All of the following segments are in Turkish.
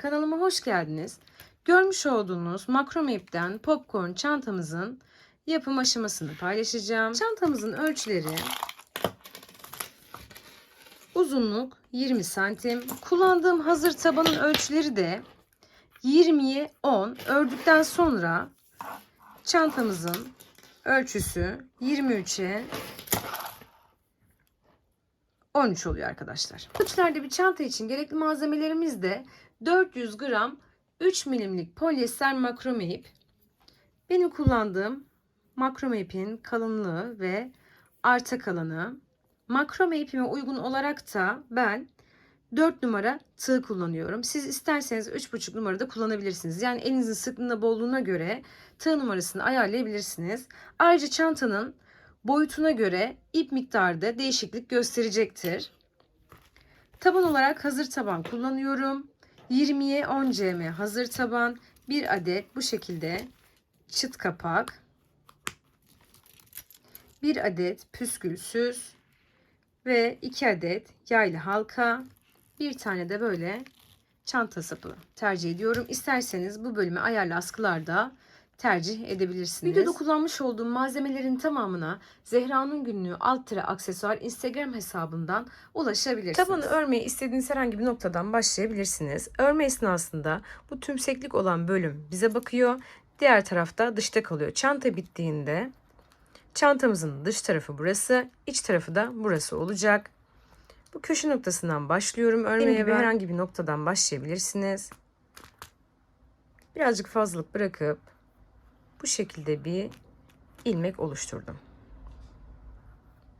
kanalıma hoş geldiniz. Görmüş olduğunuz makrome ipten popcorn çantamızın yapım aşamasını paylaşacağım. Çantamızın ölçüleri uzunluk 20 santim. Kullandığım hazır tabanın ölçüleri de 20'ye 10. Ördükten sonra çantamızın ölçüsü 23'e 13 oluyor arkadaşlar. Ölçülerde bir çanta için gerekli malzemelerimiz de 400 gram 3 milimlik polyester makrome ip. Benim kullandığım makrome ipin kalınlığı ve arta kalanı. Makrome ipime uygun olarak da ben 4 numara tığ kullanıyorum. Siz isterseniz 3,5 numarada kullanabilirsiniz. Yani elinizin sıklığına bolluğuna göre tığ numarasını ayarlayabilirsiniz. Ayrıca çantanın boyutuna göre ip miktarı da değişiklik gösterecektir. Taban olarak hazır taban kullanıyorum. 20'ye 10 cm hazır taban. Bir adet bu şekilde çıt kapak. Bir adet püskülsüz ve 2 adet yaylı halka. Bir tane de böyle çanta sapı tercih ediyorum. İsterseniz bu bölümü ayarlı askılarda tercih edebilirsiniz. Videoda kullanmış olduğum malzemelerin tamamına Zehra'nın günlüğü alt tire aksesuar Instagram hesabından ulaşabilirsiniz. Tabanı örmeyi istediğiniz herhangi bir noktadan başlayabilirsiniz. Örme esnasında bu tümseklik olan bölüm bize bakıyor. Diğer tarafta dışta kalıyor. Çanta bittiğinde çantamızın dış tarafı burası, iç tarafı da burası olacak. Bu köşe noktasından başlıyorum örmeye ve herhangi bir noktadan başlayabilirsiniz. Birazcık fazlalık bırakıp bu şekilde bir ilmek oluşturdum.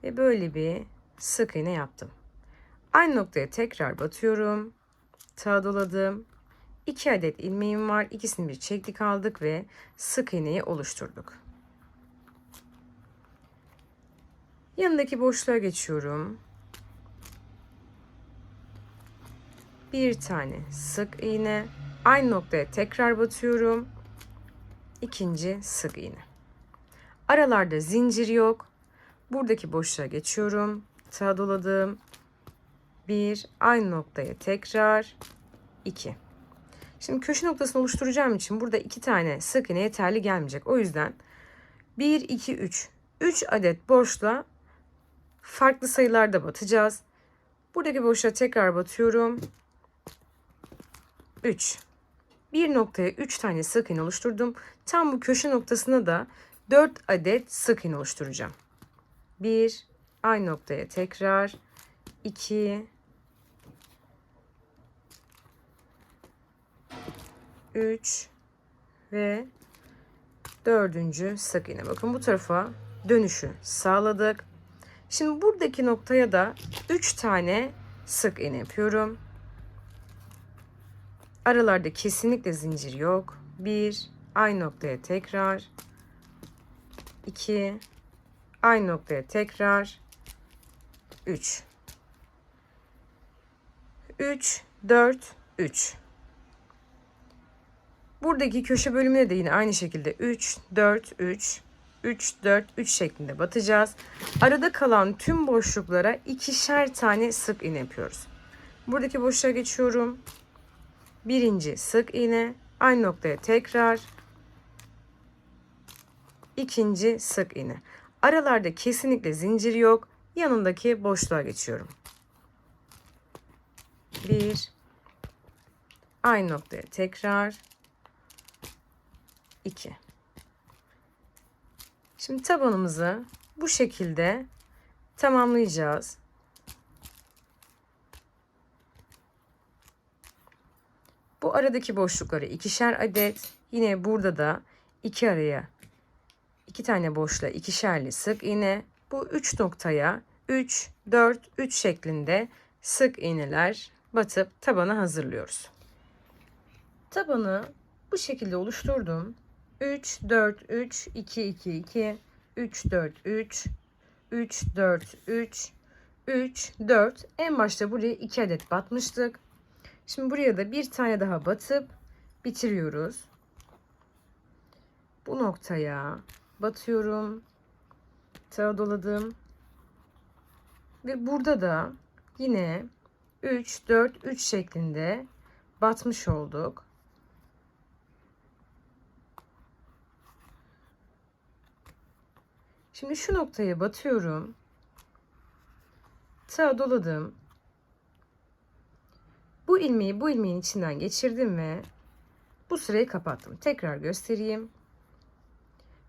Ve böyle bir sık iğne yaptım. Aynı noktaya tekrar batıyorum. Tığ doladım. 2 adet ilmeğim var. İkisini bir çektik aldık ve sık iğneyi oluşturduk. Yanındaki boşluğa geçiyorum. Bir tane sık iğne. Aynı noktaya tekrar batıyorum ikinci sık iğne. Aralarda zincir yok. Buradaki boşluğa geçiyorum. Tığ doladım. Bir aynı noktaya tekrar iki. Şimdi köşe noktasını oluşturacağım için burada iki tane sık iğne yeterli gelmeyecek. O yüzden 1 2 3 3 adet boşluğa farklı sayılarda batacağız. Buradaki boşluğa tekrar batıyorum. 3 bir noktaya 3 tane sık iğne oluşturdum. Tam bu köşe noktasına da 4 adet sık iğne oluşturacağım. 1 aynı noktaya tekrar 2 3 ve dördüncü sık iğne. Bakın bu tarafa dönüşü sağladık. Şimdi buradaki noktaya da 3 tane sık iğne yapıyorum. Aralarda kesinlikle zincir yok. 1 aynı noktaya tekrar 2 aynı noktaya tekrar 3 3 4 3 Buradaki köşe bölümüne de yine aynı şekilde 3 4 3 3 4 3 şeklinde batacağız. Arada kalan tüm boşluklara ikişer tane sık iğne yapıyoruz. Buradaki boşluğa geçiyorum. Birinci sık iğne aynı noktaya tekrar ikinci sık iğne. Aralarda kesinlikle zincir yok. Yanındaki boşluğa geçiyorum. Bir aynı noktaya tekrar iki. Şimdi tabanımızı bu şekilde tamamlayacağız. Bu aradaki boşlukları ikişer adet. Yine burada da iki araya iki tane boşluğa ikişerli sık iğne. Bu üç noktaya 3, 4, 3 şeklinde sık iğneler batıp tabanı hazırlıyoruz. Tabanı bu şekilde oluşturdum. 3, 4, 3, 2, 2, 2, 3, 4, 3, 3, 4, 3, 3, 4. En başta buraya 2 adet batmıştık. Şimdi buraya da bir tane daha batıp bitiriyoruz. Bu noktaya batıyorum. Tığ doladım. Ve burada da yine 3 4 3 şeklinde batmış olduk. Şimdi şu noktaya batıyorum. Tığa doladım. Bu ilmeği bu ilmeğin içinden geçirdim ve bu sırayı kapattım. Tekrar göstereyim.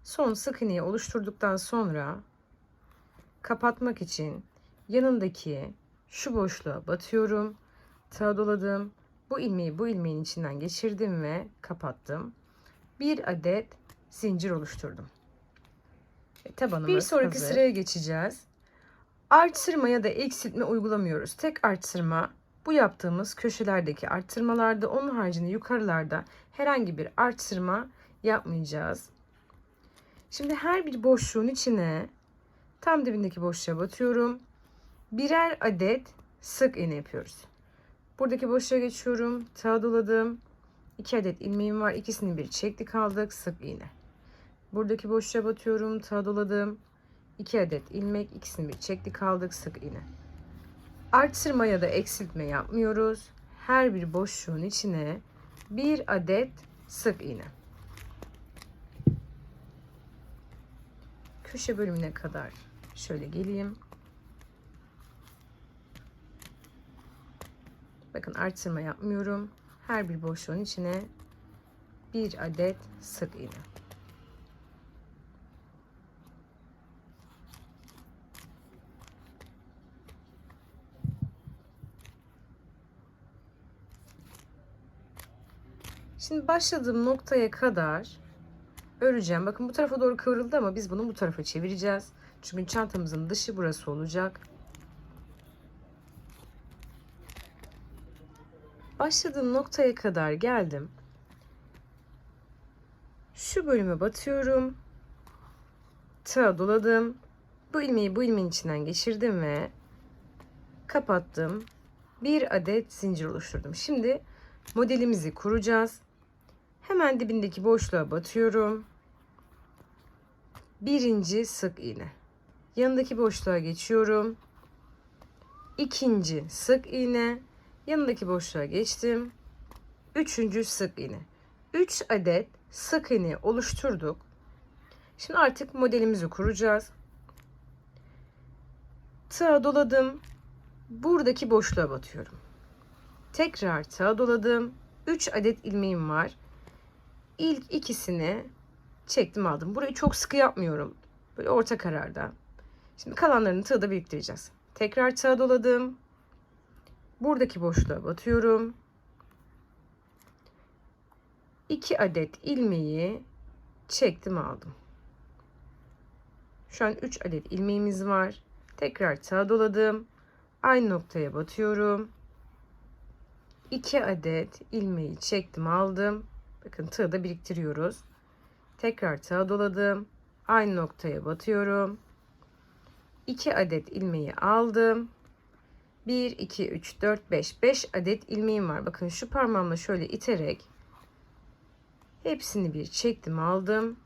Son sık iğneyi oluşturduktan sonra kapatmak için yanındaki şu boşluğa batıyorum. Tığa doladım. Bu ilmeği bu ilmeğin içinden geçirdim ve kapattım. Bir adet zincir oluşturdum. E, tabanımız bir sonraki hazır. sıraya geçeceğiz. Artırma ya da eksiltme uygulamıyoruz. Tek artırma bu yaptığımız köşelerdeki arttırmalarda onun haricinde yukarılarda herhangi bir artırma yapmayacağız. Şimdi her bir boşluğun içine tam dibindeki boşluğa batıyorum. Birer adet sık iğne yapıyoruz. Buradaki boşluğa geçiyorum. Tığa doladım. 2 adet ilmeğim var. İkisini bir çektik aldık. Sık iğne. Buradaki boşluğa batıyorum. Tığa doladım. 2 adet ilmek. ikisini bir çektik aldık. Sık iğne. Artırma ya da eksiltme yapmıyoruz. Her bir boşluğun içine bir adet sık iğne. Köşe bölümüne kadar şöyle geleyim. Bakın artırma yapmıyorum. Her bir boşluğun içine bir adet sık iğne. Şimdi başladığım noktaya kadar öreceğim. Bakın bu tarafa doğru kıvrıldı ama biz bunu bu tarafa çevireceğiz. Çünkü çantamızın dışı burası olacak. Başladığım noktaya kadar geldim. Şu bölüme batıyorum. Tığa doladım. Bu ilmeği bu ilmeğin içinden geçirdim ve kapattım. Bir adet zincir oluşturdum. Şimdi modelimizi kuracağız. Hemen dibindeki boşluğa batıyorum. Birinci sık iğne. Yanındaki boşluğa geçiyorum. İkinci sık iğne. Yanındaki boşluğa geçtim. Üçüncü sık iğne. 3 adet sık iğne oluşturduk. Şimdi artık modelimizi kuracağız. Tığa doladım. Buradaki boşluğa batıyorum. Tekrar tığa doladım. 3 adet ilmeğim var. İlk ikisini çektim aldım. Burayı çok sıkı yapmıyorum. Böyle orta kararda. Şimdi kalanlarını tığda biriktireceğiz. Tekrar tığa doladım. Buradaki boşluğa batıyorum. 2 adet ilmeği çektim aldım. Şu an 3 adet ilmeğimiz var. Tekrar tığa doladım. Aynı noktaya batıyorum. 2 adet ilmeği çektim aldım. Bakın tığda biriktiriyoruz. Tekrar tığa doladım. Aynı noktaya batıyorum. 2 adet ilmeği aldım. 1, 2, 3, 4, 5. 5 adet ilmeğim var. Bakın şu parmağımla şöyle iterek hepsini bir çektim aldım.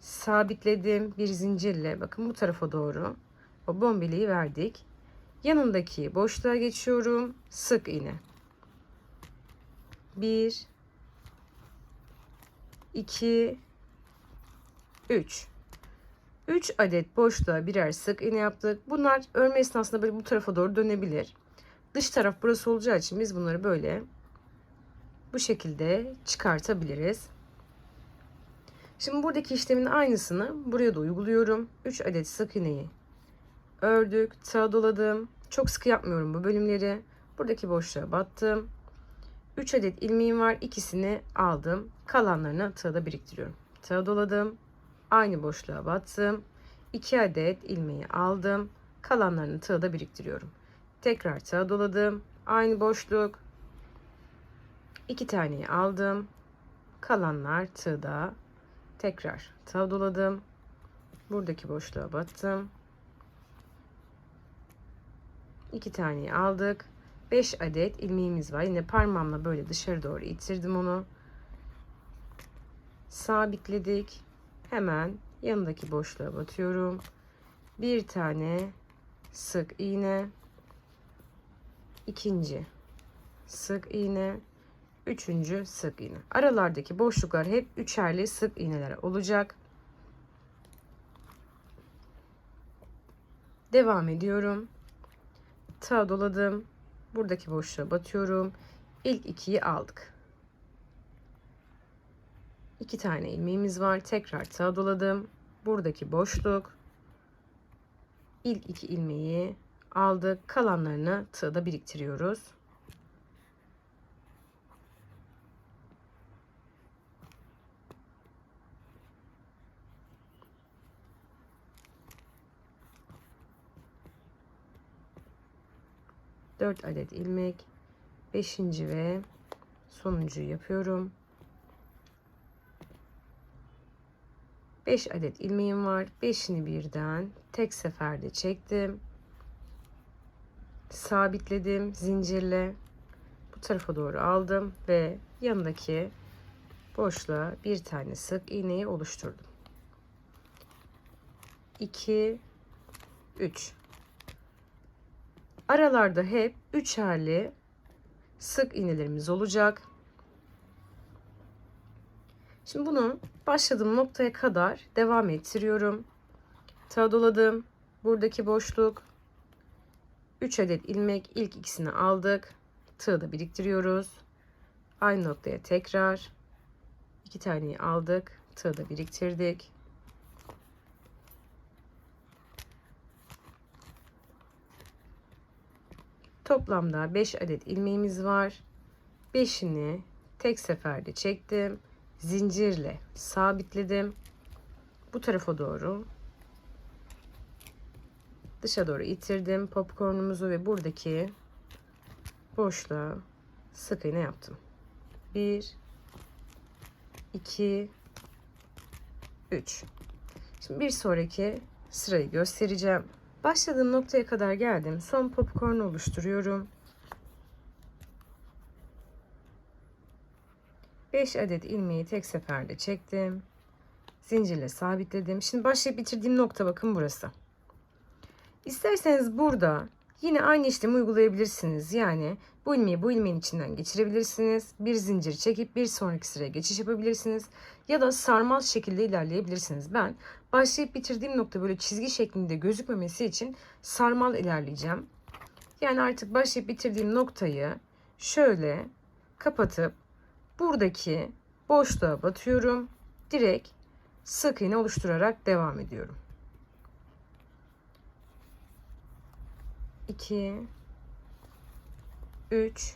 Sabitledim bir zincirle. Bakın bu tarafa doğru o bombeliği verdik. Yanındaki boşluğa geçiyorum. Sık iğne. 1 2 3 3 adet boşluğa birer sık iğne yaptık. Bunlar örme esnasında böyle bu tarafa doğru dönebilir. Dış taraf burası olacağı için biz bunları böyle bu şekilde çıkartabiliriz. Şimdi buradaki işlemin aynısını buraya da uyguluyorum. 3 adet sık iğneyi ördük, tığa doladım. Çok sıkı yapmıyorum bu bölümleri. Buradaki boşluğa battım. 3 adet ilmeğim var. İkisini aldım. Kalanlarını tığda biriktiriyorum. Tığa doladım. Aynı boşluğa battım. 2 adet ilmeği aldım. Kalanlarını tığda biriktiriyorum. Tekrar tığa doladım. Aynı boşluk. 2 taneyi aldım. Kalanlar tığda. Tekrar tığa doladım. Buradaki boşluğa battım. 2 taneyi aldık. 5 adet ilmeğimiz var. Yine parmağımla böyle dışarı doğru itirdim onu. Sabitledik. Hemen yanındaki boşluğa batıyorum. Bir tane sık iğne. ikinci sık iğne, üçüncü sık iğne. Aralardaki boşluklar hep üçerli sık iğneler olacak. Devam ediyorum. Tığ doladım. Buradaki boşluğa batıyorum. İlk ikiyi aldık. İki tane ilmeğimiz var. Tekrar tığ doladım. Buradaki boşluk. İlk iki ilmeği aldık. Kalanlarını tığda biriktiriyoruz. Dört adet ilmek. Beşinci ve sonuncuyu yapıyorum. 5 adet ilmeğim var. 5'ini birden tek seferde çektim. Sabitledim zincirle. Bu tarafa doğru aldım ve yanındaki boşluğa bir tane sık iğneyi oluşturdum. 2 3 Aralarda hep üçerli sık iğnelerimiz olacak. Şimdi bunu başladığım noktaya kadar devam ettiriyorum. Tığ doladım. Buradaki boşluk 3 adet ilmek ilk ikisini aldık. Tığı da biriktiriyoruz. Aynı noktaya tekrar iki taneyi aldık. Tığı da biriktirdik. Toplamda 5 adet ilmeğimiz var. 5'ini tek seferde çektim zincirle sabitledim. Bu tarafa doğru dışa doğru itirdim popcornumuzu ve buradaki boşluğa sık iğne yaptım. 1 2 3 Şimdi bir sonraki sırayı göstereceğim. Başladığım noktaya kadar geldim. Son popcorn oluşturuyorum. 5 adet ilmeği tek seferde çektim. Zincirle sabitledim. Şimdi başlayıp bitirdiğim nokta bakın burası. İsterseniz burada yine aynı işlemi uygulayabilirsiniz. Yani bu ilmeği bu ilmeğin içinden geçirebilirsiniz. Bir zincir çekip bir sonraki sıraya geçiş yapabilirsiniz. Ya da sarmal şekilde ilerleyebilirsiniz. Ben başlayıp bitirdiğim nokta böyle çizgi şeklinde gözükmemesi için sarmal ilerleyeceğim. Yani artık başlayıp bitirdiğim noktayı şöyle kapatıp buradaki boşluğa batıyorum. Direkt sık iğne oluşturarak devam ediyorum. 2 3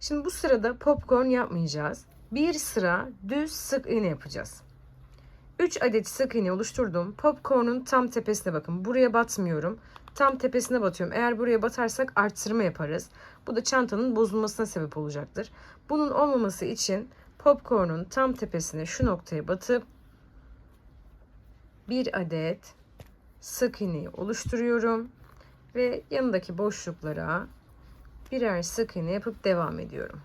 Şimdi bu sırada popcorn yapmayacağız. Bir sıra düz sık iğne yapacağız. 3 adet sık iğne oluşturdum. Popcorn'un tam tepesine bakın. Buraya batmıyorum. Tam tepesine batıyorum. Eğer buraya batarsak arttırma yaparız. Bu da çantanın bozulmasına sebep olacaktır. Bunun olmaması için popcorn'un tam tepesine şu noktaya batıp bir adet sık iğneyi oluşturuyorum ve yanındaki boşluklara birer sık iğne yapıp devam ediyorum.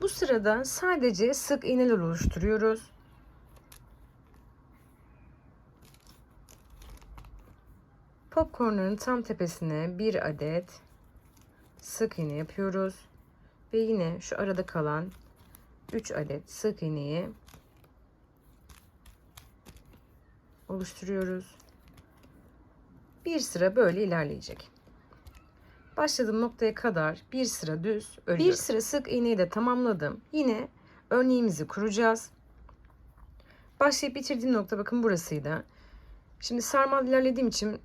Bu sırada sadece sık iğneler oluşturuyoruz. Popcornların tam tepesine bir adet sık iğne yapıyoruz. Ve yine şu arada kalan 3 adet sık iğneyi oluşturuyoruz. Bir sıra böyle ilerleyecek. Başladığım noktaya kadar bir sıra düz örüyorum. Bir sıra sık iğneyi de tamamladım. Yine örneğimizi kuracağız. Başlayıp bitirdiğim nokta bakın burasıydı. Şimdi sarmal ilerlediğim için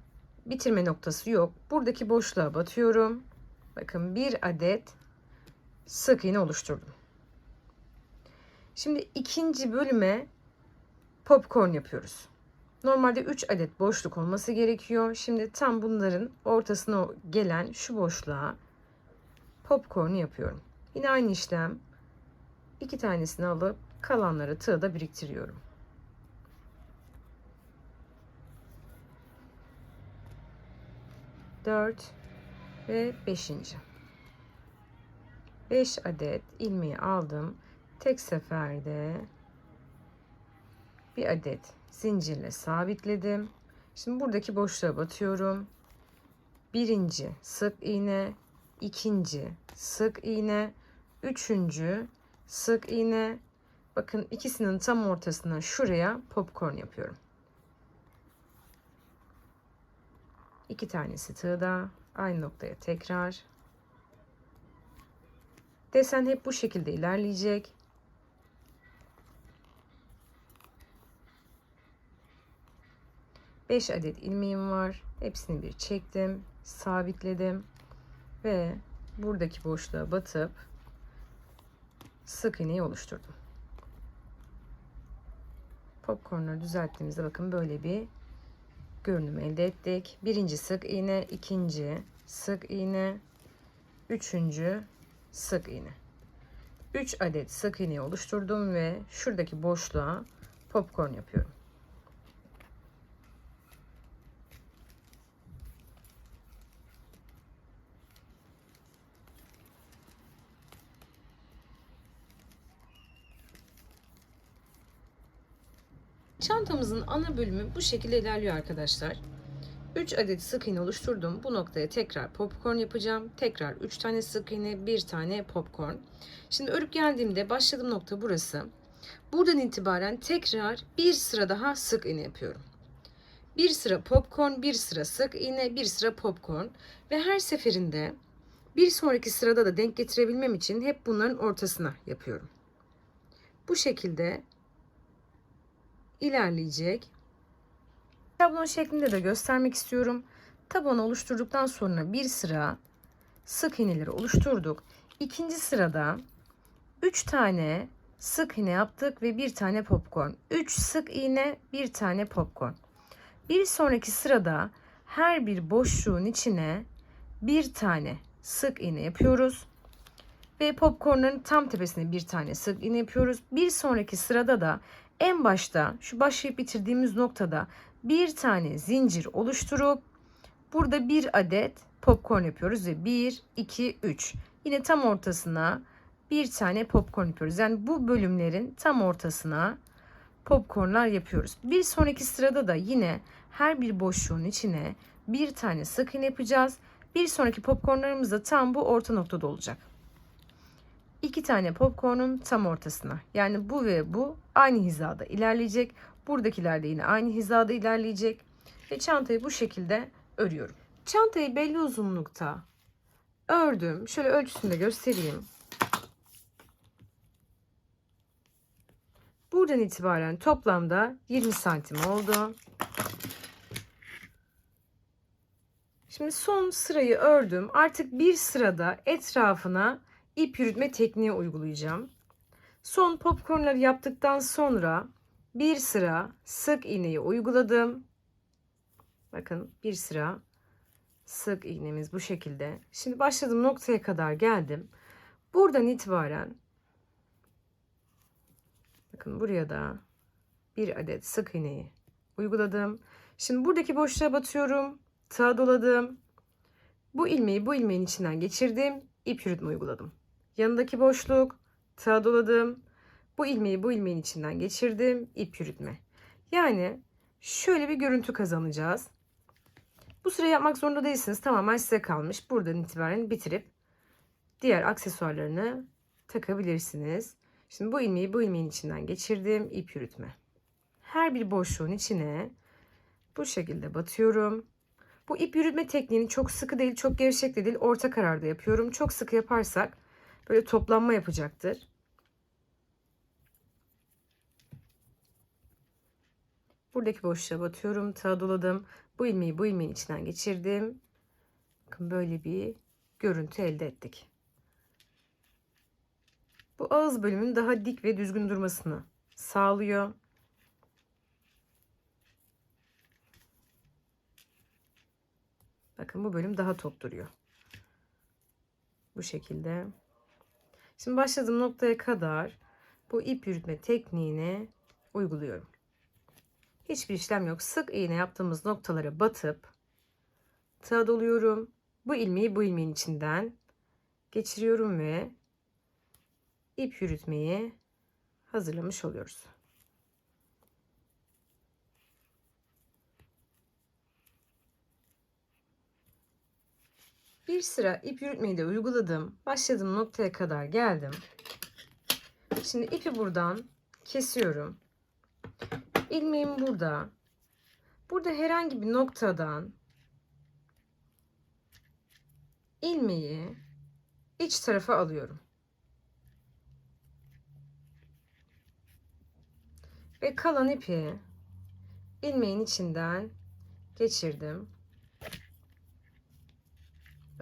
bitirme noktası yok. Buradaki boşluğa batıyorum. Bakın bir adet sık iğne oluşturdum. Şimdi ikinci bölüme popcorn yapıyoruz. Normalde 3 adet boşluk olması gerekiyor. Şimdi tam bunların ortasına gelen şu boşluğa popcorn yapıyorum. Yine aynı işlem. iki tanesini alıp kalanları tığda biriktiriyorum. 4 ve 5. 5 adet ilmeği aldım. Tek seferde bir adet zincirle sabitledim. Şimdi buradaki boşluğa batıyorum. Birinci sık iğne, ikinci sık iğne, üçüncü sık iğne. Bakın ikisinin tam ortasına şuraya popcorn yapıyorum. İki tanesi tığda. Aynı noktaya tekrar. Desen hep bu şekilde ilerleyecek. Beş adet ilmeğim var. Hepsini bir çektim, sabitledim ve buradaki boşluğa batıp sık iğneyi oluşturdum. Popcornları düzelttiğimizde bakın böyle bir görünüm elde ettik. Birinci sık iğne, ikinci sık iğne, üçüncü sık iğne. 3 adet sık iğne oluşturdum ve şuradaki boşluğa popcorn yapıyorum. Çantamızın ana bölümü bu şekilde ilerliyor arkadaşlar. 3 adet sık iğne oluşturdum. Bu noktaya tekrar popcorn yapacağım. Tekrar 3 tane sık iğne, 1 tane popcorn. Şimdi örüp geldiğimde başladığım nokta burası. Buradan itibaren tekrar bir sıra daha sık iğne yapıyorum. Bir sıra popcorn, bir sıra sık iğne, bir sıra popcorn ve her seferinde bir sonraki sırada da denk getirebilmem için hep bunların ortasına yapıyorum. Bu şekilde ilerleyecek. Tablon şeklinde de göstermek istiyorum. Tabanı oluşturduktan sonra bir sıra sık iğneleri oluşturduk. İkinci sırada 3 tane sık iğne yaptık ve bir tane popcorn. 3 sık iğne, bir tane popcorn. Bir sonraki sırada her bir boşluğun içine bir tane sık iğne yapıyoruz. Ve popcornların tam tepesine bir tane sık iğne yapıyoruz. Bir sonraki sırada da en başta şu başlayıp bitirdiğimiz noktada bir tane zincir oluşturup burada bir adet popcorn yapıyoruz ve 1 2 3 yine tam ortasına bir tane popcorn yapıyoruz. Yani bu bölümlerin tam ortasına popcornlar yapıyoruz. Bir sonraki sırada da yine her bir boşluğun içine bir tane sık iğne yapacağız. Bir sonraki popcornlarımız da tam bu orta noktada olacak. İki tane popcornun tam ortasına. Yani bu ve bu aynı hizada ilerleyecek. Buradakiler de yine aynı hizada ilerleyecek. Ve çantayı bu şekilde örüyorum. Çantayı belli uzunlukta ördüm. Şöyle ölçüsünü de göstereyim. Buradan itibaren toplamda 20 santim oldu. Şimdi son sırayı ördüm. Artık bir sırada etrafına ip yürütme tekniği uygulayacağım. Son popcornları yaptıktan sonra bir sıra sık iğneyi uyguladım. Bakın bir sıra sık iğnemiz bu şekilde. Şimdi başladığım noktaya kadar geldim. Buradan itibaren bakın buraya da bir adet sık iğneyi uyguladım. Şimdi buradaki boşluğa batıyorum. Tığa doladım. Bu ilmeği bu ilmeğin içinden geçirdim. ip yürütme uyguladım. Yanındaki boşluk, tığa doladım. Bu ilmeği bu ilmeğin içinden geçirdim. ip yürütme. Yani şöyle bir görüntü kazanacağız. Bu sırayı yapmak zorunda değilsiniz. Tamamen size kalmış. Buradan itibaren bitirip diğer aksesuarlarını takabilirsiniz. Şimdi bu ilmeği bu ilmeğin içinden geçirdim. ip yürütme. Her bir boşluğun içine bu şekilde batıyorum. Bu ip yürütme tekniğini çok sıkı değil, çok gevşek de değil, orta kararda yapıyorum. Çok sıkı yaparsak böyle toplanma yapacaktır. Buradaki boşluğa batıyorum. Tığa doladım. Bu ilmeği bu ilmeğin içinden geçirdim. Bakın böyle bir görüntü elde ettik. Bu ağız bölümünün daha dik ve düzgün durmasını sağlıyor. Bakın bu bölüm daha top duruyor. Bu şekilde. Şimdi başladığım noktaya kadar bu ip yürütme tekniğini uyguluyorum. Hiçbir işlem yok. Sık iğne yaptığımız noktalara batıp tığa doluyorum. Bu ilmeği bu ilmeğin içinden geçiriyorum ve ip yürütmeyi hazırlamış oluyoruz. Bir sıra ip yürütmeyi de uyguladım. Başladığım noktaya kadar geldim. Şimdi ipi buradan kesiyorum. İlmeğim burada. Burada herhangi bir noktadan ilmeği iç tarafa alıyorum. Ve kalan ipi ilmeğin içinden geçirdim.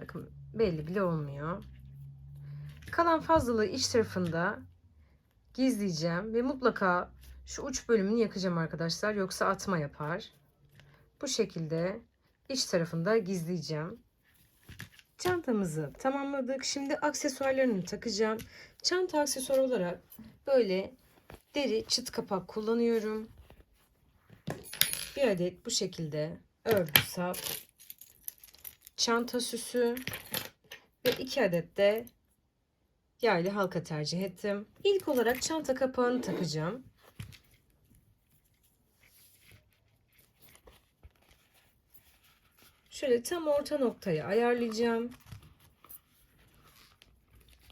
Bakın belli bile olmuyor. Kalan fazlalığı iç tarafında gizleyeceğim ve mutlaka şu uç bölümünü yakacağım arkadaşlar yoksa atma yapar. Bu şekilde iç tarafında gizleyeceğim. Çantamızı tamamladık. Şimdi aksesuarlarını takacağım. Çanta aksesuar olarak böyle deri çıt kapak kullanıyorum. Bir adet bu şekilde örgü sap, çanta süsü ve iki adet de yaylı halka tercih ettim. İlk olarak çanta kapağını takacağım. Şöyle tam orta noktayı ayarlayacağım.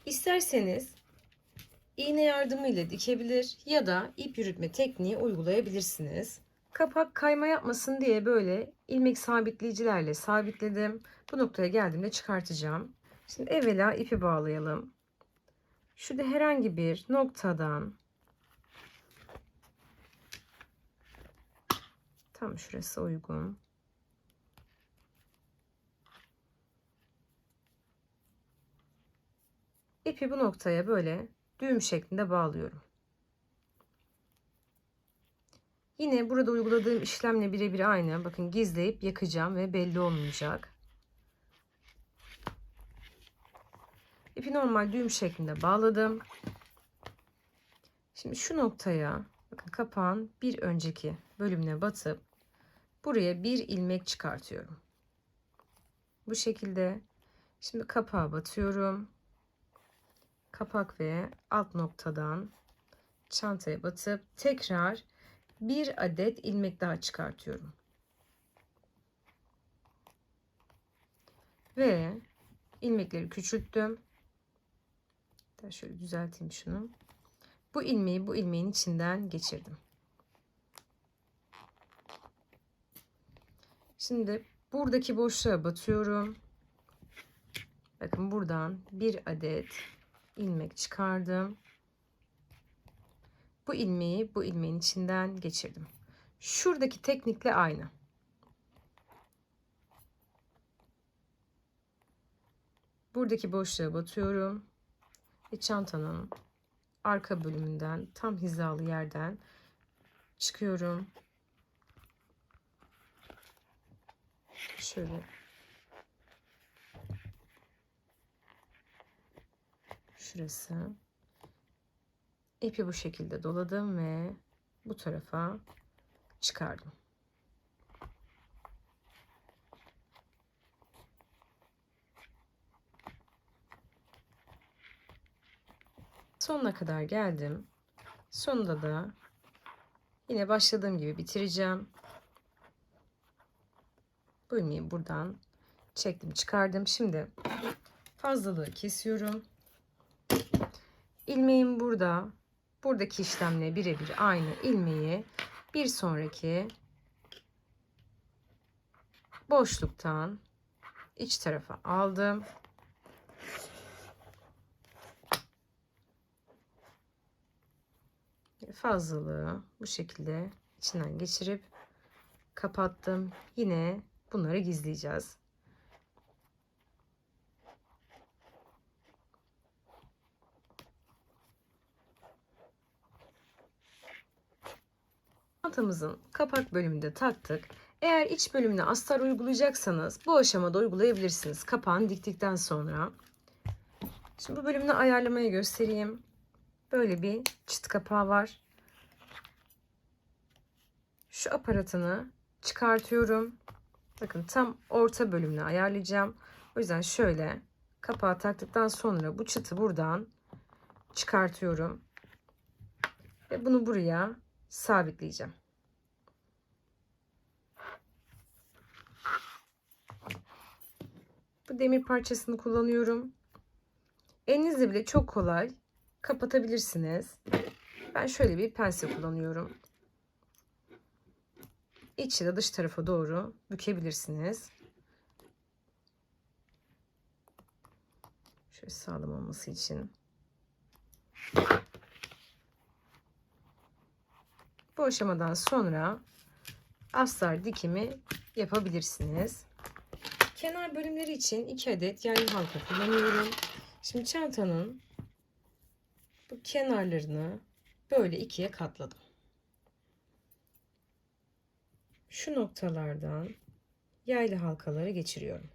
İsterseniz iğne yardımıyla dikebilir ya da ip yürütme tekniği uygulayabilirsiniz. Kapak kayma yapmasın diye böyle ilmek sabitleyicilerle sabitledim. Bu noktaya geldiğimde çıkartacağım. Şimdi evvela ipi bağlayalım. Şurada herhangi bir noktadan tam şurası uygun. İpi bu noktaya böyle düğüm şeklinde bağlıyorum. Yine burada uyguladığım işlemle birebir aynı. Bakın gizleyip yakacağım ve belli olmayacak. İpi normal düğüm şeklinde bağladım. Şimdi şu noktaya bakın kapağın bir önceki bölümüne batıp buraya bir ilmek çıkartıyorum. Bu şekilde şimdi kapağa batıyorum. Kapak ve alt noktadan çantaya batıp tekrar bir adet ilmek daha çıkartıyorum. Ve ilmekleri küçülttüm. Şöyle düzelteyim şunu. Bu ilmeği bu ilmeğin içinden geçirdim. Şimdi buradaki boşluğa batıyorum. Bakın buradan bir adet ilmek çıkardım. Bu ilmeği bu ilmeğin içinden geçirdim. Şuradaki teknikle aynı. Buradaki boşluğa batıyorum ve çantanın arka bölümünden tam hizalı yerden çıkıyorum. Şöyle şurası. İpi bu şekilde doladım ve bu tarafa çıkardım. Sonuna kadar geldim. Sonunda da yine başladığım gibi bitireceğim. Bu ilmeği buradan çektim çıkardım. Şimdi fazlalığı kesiyorum. İlmeğim burada. Buradaki işlemle birebir aynı ilmeği bir sonraki boşluktan iç tarafa aldım. Fazlalığı bu şekilde içinden geçirip kapattım. Yine bunları gizleyeceğiz. Çantamızın kapak bölümünde taktık. Eğer iç bölümüne astar uygulayacaksanız bu aşamada uygulayabilirsiniz. Kapağını diktikten sonra. Şimdi bu bölümünü ayarlamayı göstereyim. Böyle bir çıt kapağı var. Şu aparatını çıkartıyorum. Bakın tam orta bölümünü ayarlayacağım. O yüzden şöyle kapağı taktıktan sonra bu çıtı buradan çıkartıyorum. Ve bunu buraya sabitleyeceğim. Bu demir parçasını kullanıyorum. Elinizle bile çok kolay kapatabilirsiniz. Ben şöyle bir pense kullanıyorum. İç ya da dış tarafa doğru bükebilirsiniz. Şöyle sağlam olması için. Bu aşamadan sonra astar dikimi yapabilirsiniz. Kenar bölümleri için 2 adet yaylı halka kullanıyorum. Şimdi çantanın bu kenarlarını böyle ikiye katladım. Şu noktalardan yaylı halkaları geçiriyorum.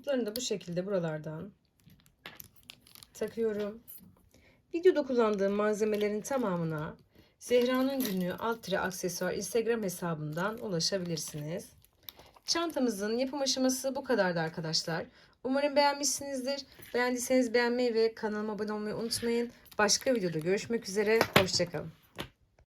Kuplarını da bu şekilde buralardan takıyorum. Videoda kullandığım malzemelerin tamamına Zehra'nın günlüğü alt tire aksesuar Instagram hesabından ulaşabilirsiniz. Çantamızın yapım aşaması bu kadardı arkadaşlar. Umarım beğenmişsinizdir. Beğendiyseniz beğenmeyi ve kanalıma abone olmayı unutmayın. Başka videoda görüşmek üzere. Hoşçakalın.